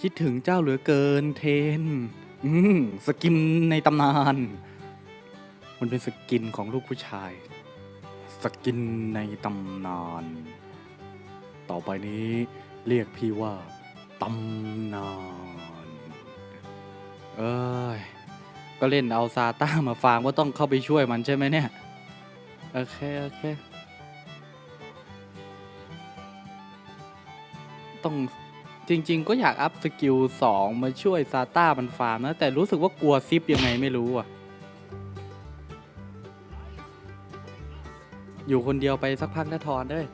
คิดถึงเจ้าเหลือเกินเทน อืมสกินในตำนาน มันเป็นสกินของลูกผู้ชาย สกินในตำนาน ต่อไปนี้เรียกพี่ว่าตำนาน เอ้ย ก็เล่นเอาซาต้ามาฟาร์มก็ต้องเข้าไปช่วยมันใช่ไหมเนี่ย โอเค โอเค ต้อง จริง ๆ ก็อยากอัพสกิลสองมาช่วยซาต้ามันฟาร์มนะ แต่รู้สึกว่ากลัวซิปยังไงไม่รู้อะ อยู่คนเดียวไปสักพักนะทอนเด้ย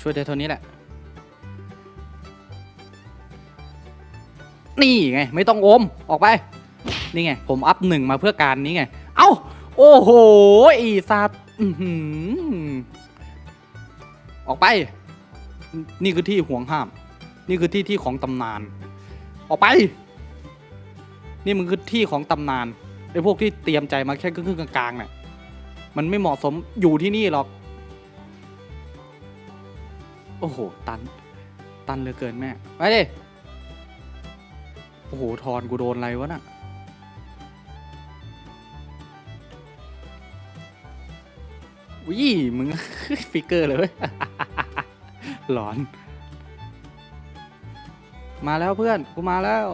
ช่วยได้เท่านี้แหละ นี่ไง ไม่ต้องอม ออกไป นี่ไง ผมอัพหนึ่งมาเพื่อการนี้ไง โอ้โหอีสัตว์ออกไป นี่คือที่ห่วงห้าม นี่คือที่ที่ของตำนาน ออกไป นี่มันคือที่ของตำนานไอ้พวกที่เตรียมใจมาแค่ครึ่งกลางๆเนี่ยมันไม่เหมาะสมอยู่ที่นี่หรอก โอ้โห ตัน ตันเหลือเกินแม่ ไปดิ โอ้โห ทอนกูโดนอะไรวะน่ะ วิ่งมึง ฟิกเกอร์เลย หลอน มาแล้วเพื่อน กูมาแล้ว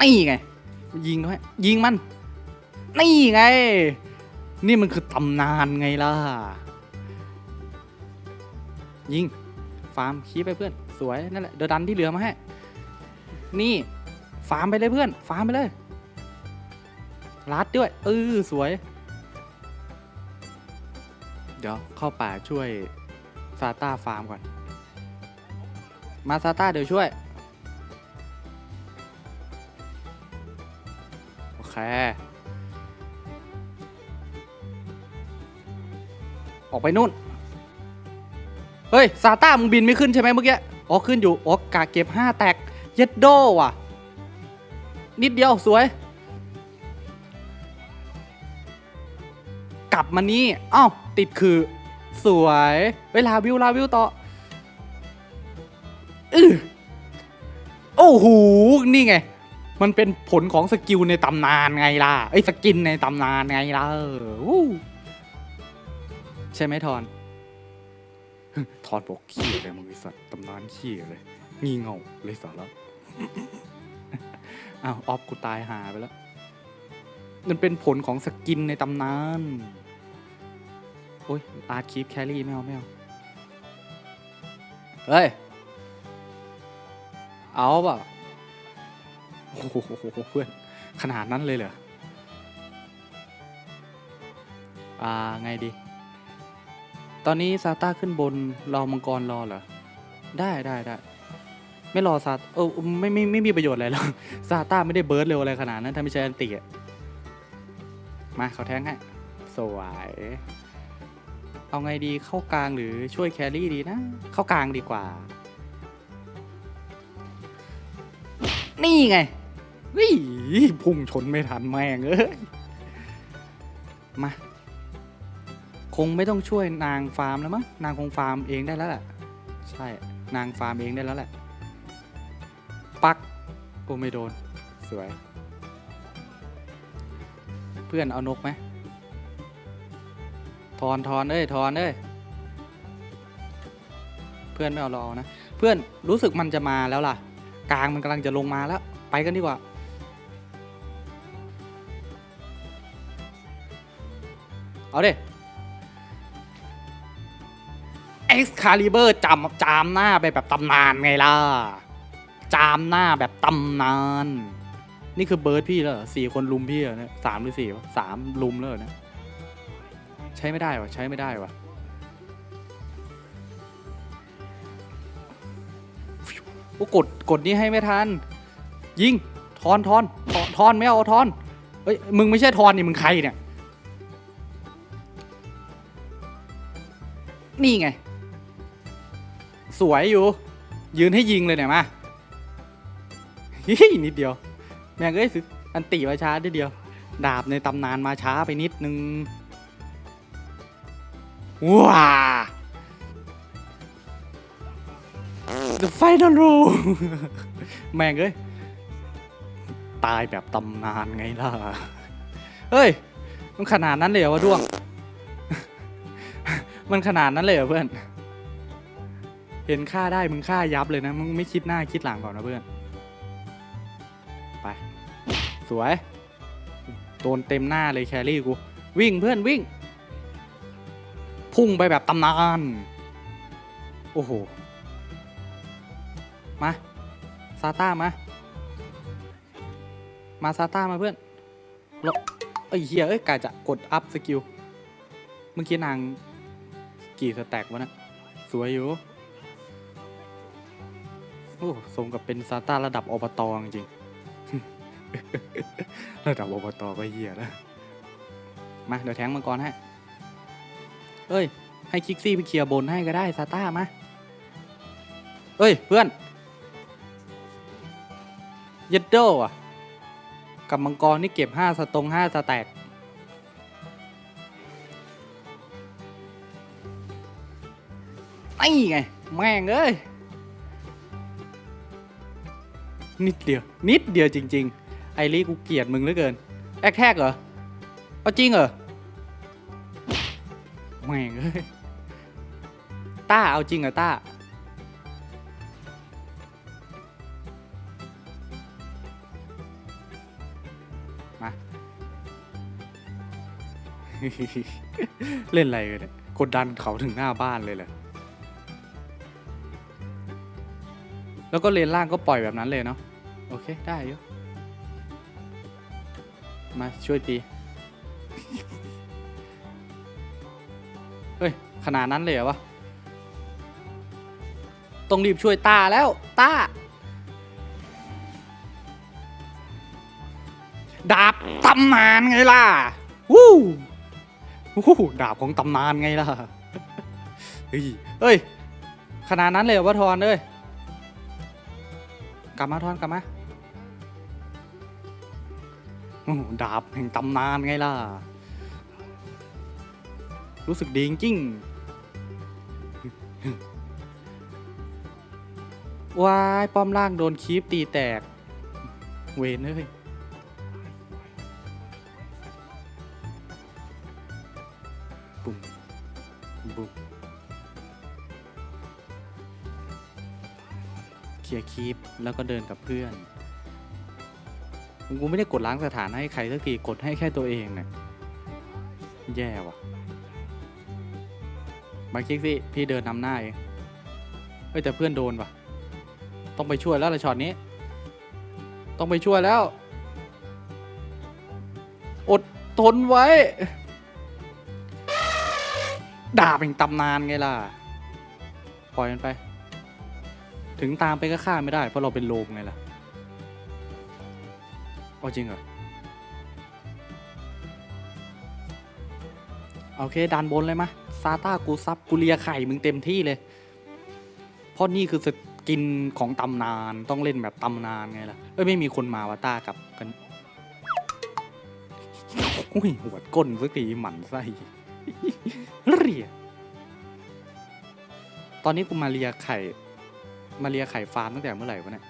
นี่ไง ยิงเขาให้ยิงมัน นี่ไง นี่มันคือตำนานไงล่ะ ยิง ฟาร์มคีบไปเพื่อน สวย นั่นแหละ เดดันที่เหลือมาให้ นี่ ฟาร์มไปเลยเพื่อน ฟาร์มไปเลย รัดด้วยเออสวย เดี๋ยวเข้าป่าช่วยซาต้าฟาร์มก่อน มาซาต้าเดี๋ยวช่วย โอเค ออกไปนู่น เฮ้ย ซาต้ามึงบินไม่ขึ้นใช่ไหมเมื่อกี้ อ๋อ ขึ้นอยู่ อ๋อกาเก็บ 5 แตก เย็ดโดว่ะ นิดเดียวสวย กลับมานี่อ้าวติดคือ สวย เวลาวิวลาวิวต่ออือโอ้โห นี่ไง มันเป็นผลของสกิลในตำนานไงล่ะ ไอ้สกินในตำนานไงล่ะใช่ไหมทอน ทอนบอกขี้เลยมึงไอ้สัตว์ตำนานขี้เลย งี่เง่าเลยสาระอ้าวออฟกูตายหาไปแล้ว มันเป็นผลของสกินในตำนาน อ้ยอาร์ตคีปแครี่ไม่เอาไม่เอาเฮ้ย เอาเปล่าโอ้โหเพื่อน ขนาดนั้นเลยเหรอ อ่า ไงดี ตอนนี้ซาต้าขึ้นบน รอมังกรรอเหรอ ได้ได้ได้ ไม่รอซาเออไม่ไม่ไม่มีประโยชน์อะไรหรอกซาต้าไม่ได้เบิร์ดเร็วอะไรขนาดนั้น ถ้าไม่ใช่อันติอะมาเขาแทงให้ สวย เอาไงดีเข้ากลางหรือช่วยแครี่ดีนะ เข้ากลางดีกว่า นี่ไงวิพุ่งชนไม่ทันแม่งเอ้ยมาคงไม่ต้องช่วยนางฟาร์มแล้วมั้งนางคงฟาร์มเองได้แล้วแหละใช่นางฟาร์มเองได้แล้วแหละ ปักโอไม่โดน สวย เพื่อนเอานกไหม ทอนทอนเอ้ยทอนเอ้ยเพื่อนไม่เอารอนะ เพื่อนรู้สึกมันจะมาแล้วล่ะ กลางมันกำลังจะลงมาแล้ว ไปกันดีกว่า เอาเด้ Excalibur จำจามหน้าไปแบบตำนานไงล่ะ จามหน้าแบบตำนาน นี่คือเบิร์ดพี่แล้วเหรอสี่คนลุมพี่เหรอเนี่ยสามหรือสี่วะสามลุมแล้วเหรอเนี่ย ใช้ไม่ได้วะใช้ไม่ได้วะโอ้กดกดนี้ให้ไม่ทัน ยิงทอนทอนทอนทอนไม่เอาทอนเฮ้ยมึงไม่ใช่ทอนนี่มึงใครเนี่ยนี่ไง สวยอยู่ ยืนให้ยิงเลยเนี่ยมาฮินิดเดียว แม่งเอ้ยสิอันติมาช้าทีเดียว ดาบในตำนานมาช้าไปนิดนึง ว้า The Final Row แม่งเอ้ย ตายแบบตำนานไงล่ะ เฮ้ย มันขนาดนั้นเลยเหรอวะด้วง มันขนาดนั้นเลยเหรอเพื่อน เห็นค่าได้มึงค่ายับเลยนะ มึงไม่คิดหน้าคิดหลังก่อนนะเพื่อน ไป สวย โดนเต็มหน้าเลยแครี่กู วิ่งเพื่อนวิ่ง พุ่งไปแบบตำนาน โอ้โห มา ซาต้ามา มาซาต้ามาเพื่อนล้วเอ้เฮียเอ้ยกาจะกดอัพสกิล เมื่อกี้นางกี่สแต็กวะนะสวยอยู่ โอ้สมกับเป็นซาต้าระดับอบตจริง ระดับอบตก็เฮียแล้ว มา เดี๋ยวแทงมังกรให้ เอ้ย ให้คิกซี่ไปเคลียร์บนให้ก็ได้ซาต้ามาเอ้ย เพื่อนเยดโดอะ กับมังกรนี่เก็บห้าสตรงห้าสแตกไอ้ไง แม่งเอ้ย นิดเดียว นิดเดียวจริง ๆ ไอรีกูเกลียดมึงเหลือเกิน แอคแทกเหรอ เอาจริงเหรอ แม่งเอ้ยต้าเอาจริงเหรอต้า มา เล่นอะไรกันเนี่ยกดดันเขาถึงหน้าบ้านเลยเหรอแล้วก็เลนล่างก็ปล่อยแบบนั้นเลยเนาะโอเค ได้อยู่มาช่วยตี ขนาดนั้นเลยเหรอวะ ต้องรีบช่วยตาแล้วตาดาบตำนานไงล่ะวู้วู้ดาบของตำนานไงล่ะ เฮ้ยเฮ้ย ขนาดนั้นเลยเหรอวะทอนเอ้ย กลับมาทอนกลับมาดาบแห่งตำนานไงล่ะ รู้สึกดีจริง วายป้อมล่างโดนคีปตีแตก เวนเอ้ยบุ้มบุ้มเคลียร์คีปแล้วก็เดินกับเพื่อนกูไม่ได้กดล้างสถานะให้ใครสักทีกดให้แค่ตัวเองเนี่ยแย่ว่ะ มาคิกสิพี่เดินนำหน้าเองเฮ้ยแต่เพื่อนโดนวะต้องไปช่วยแล้วละช็อตนี้ ต้องไปช่วยแล้ว อดทนไว้ ด่าเป็นตำนานไงล่ะ ปล่อยมันไป ถึงตามไปก็ฆ่าไม่ได้ เพราะเราเป็นโลมไงล่ะเอาจริงเหรอโอเคดันบนเลยมะ ซาต้ากูซับกูเลียไข่มึงเต็มที่เลย เพราะนี่คือสกินของตำนานต้องเล่นแบบตำนานไงล่ะ เอ้ยไม่มีคนมาวาต้ากับกันอุ้ยหัวก้นสักทีหมันไส้เรียตอนนี้กูมาเลียไข่ มาเลียไข่ฟาร์มตั้งแต่เมื่อไหร่วะเนี่ย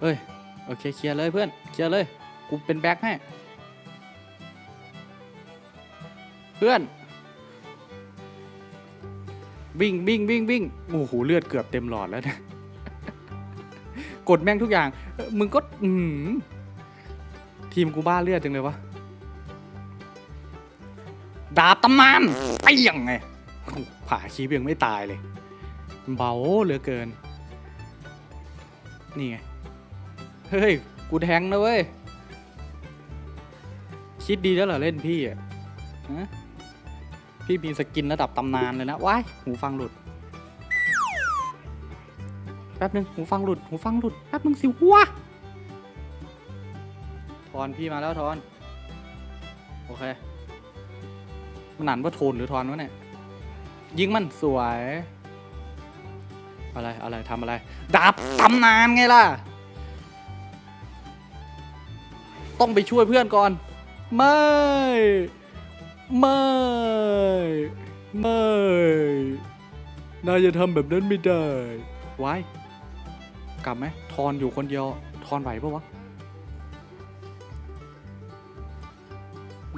เฮ้ย โอเคเคลียร์เลยเพื่อนเคลียร์เลยกูเป็นแบ็คให้ เพื่อน วิ่งวิ่งวิ่งวิ่งโอ้โหเลือดเกือบเต็มหลอดแล้วนะกดแม่งทุกอย่าง มึงก็อือหือทีมกูบ้าเลือดจังเลยวะดาบตำนานไอ้ยังไงผ่าคีบยังไม่ตายเลย เบาเหลือเกิน นี่ไง เฮ้ย กูแทงนะเว้ย คิดดีแล้วเหรอเล่นพี่อะฮะพี่มีสกินระดับตำนานเลยนะว้ายหูฟังหลุด แป๊บนึงหูฟังหลุด หูฟังหลุด แป๊บนึงสิวทอนพี่มาแล้วทอน โอเค มันหนันว่าโทนหรือทอนวะเนี่ย ยิงมันสวย อะไร อะไรทำอะไร ดาบตำนานไงล่ะ ต้องไปช่วยเพื่อนก่อน ไม่ ไม่ ไม่ นายจะทำแบบนั้นไม่ได้ไว้กลับไหมทอนอยู่คนเดียว ทอนไหวปะวะ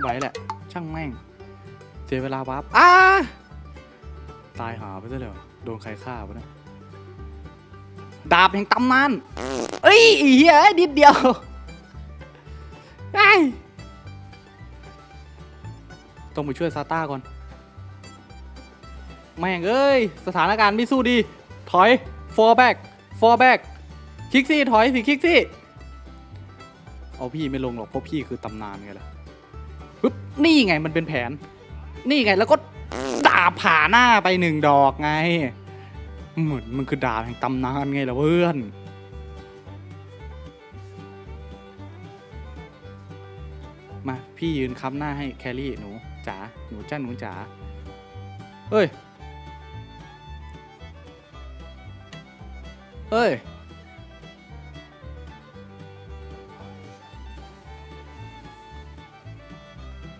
ไหวแหละ ช่างแม่ง เสียเวลาวับอ้าตายหาไปซะแล้วโดนใครฆ่าปะเนี่ยดาบแห่งตำนาน เอ้ยไอ้เฮียนิดเดียว ต้องไปช่วยซาต้าก่อน แม่งเอ้ย สถานการณ์ไม่สู้ดี ถอย fall back fall back คลิกซี่ถอยสิคลิกซี่เอาพี่ไม่ลงหรอกเพราะพี่คือตำนานไงล่ะปึ๊บนี่ไงมันเป็นแผน นี่ไงแล้วก็ดาบผ่าหน้าไปหนึ่งดอกไง เหมือนมันคือดาบแห่งตำนานไงล่ะเพื่อนมาพี่ยืนค้ำหน้าให้แครี่หนู จ๋าหนูจ้าหนูจ๋าเฮ้ยเฮ้ย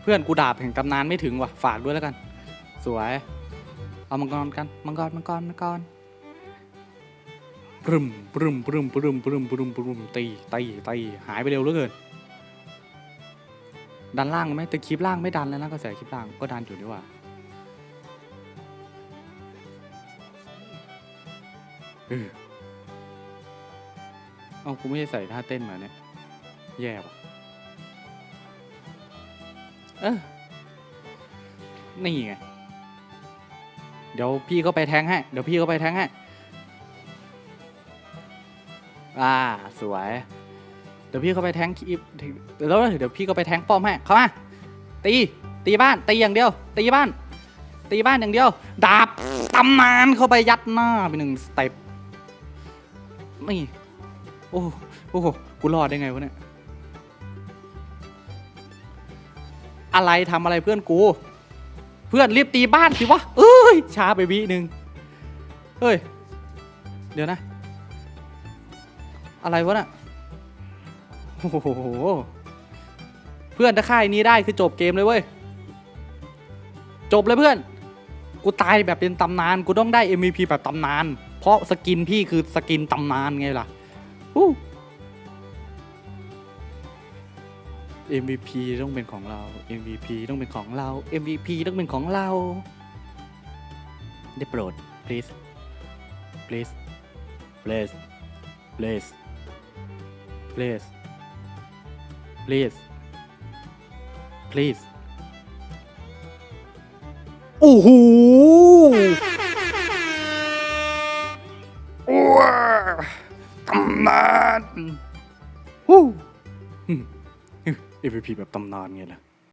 เพื่อนกูดาบแห่งตำนานไม่ถึงว่ะ ฝากด้วยแล้วกัน สวย เอามังกรกัน มังกร มังกร มังกรปรึมปรึมปรึมปรึมปรึมปรึมปรึมตีตีตีหายไปเร็วเหลือเกิน ดันล่างไหมแต่คลิปล่างไม่ดันแล้วนะกระแสคลิปล่างก็ดันอยู่ดีว่าเออเอากูไม่ได้ใส่ท่าเต้นมาเนี่ย แย่ว่ะเออนี่ไง เดี๋ยวพี่ก็ไปแทงให้ เดี๋ยวพี่ก็ไปแทงให้ อ่า สวย เดี๋ยวพี่ก็ไปแทงคลิปเดี๋ยวเดี๋ยวพี่ก็ไปแทงป้อมให้เข้ามาตีตีบ้านตีอย่างเดียว ตีบ้าน ตีบ้านอย่างเดียว ดาบตำนานเข้าไปยัดหน้าไปหนึ่งสเต็ปนี่โอ้โหโอ้โหกูรอดได้ไงวะเนี่ยอะไรทำอะไรเพื่อนกู เพื่อนรีบตีบ้านสิวะเอ้ยช้าไปวิหนึ่งเฮ้ย เดี๋ยวนะ อะไรวะน่ะ โอ้โห เพื่อนถ้าค่ายนี้ได้คือจบเกมเลยเว้ย จบเลยเพื่อน กูตายแบบเป็นตำนาน กูต้องได้ MVP แบบตำนาน เพราะสกินพี่คือสกินตำนานไงล่ะอู้ MVP ต้องเป็นของเรา MVP ต้องเป็นของเรา MVP ต้องเป็นของเรา ได้โปรด please please please please please please please โอ้โหว้าตำนานฮู้ MVP แบบตำนานไงล่ะ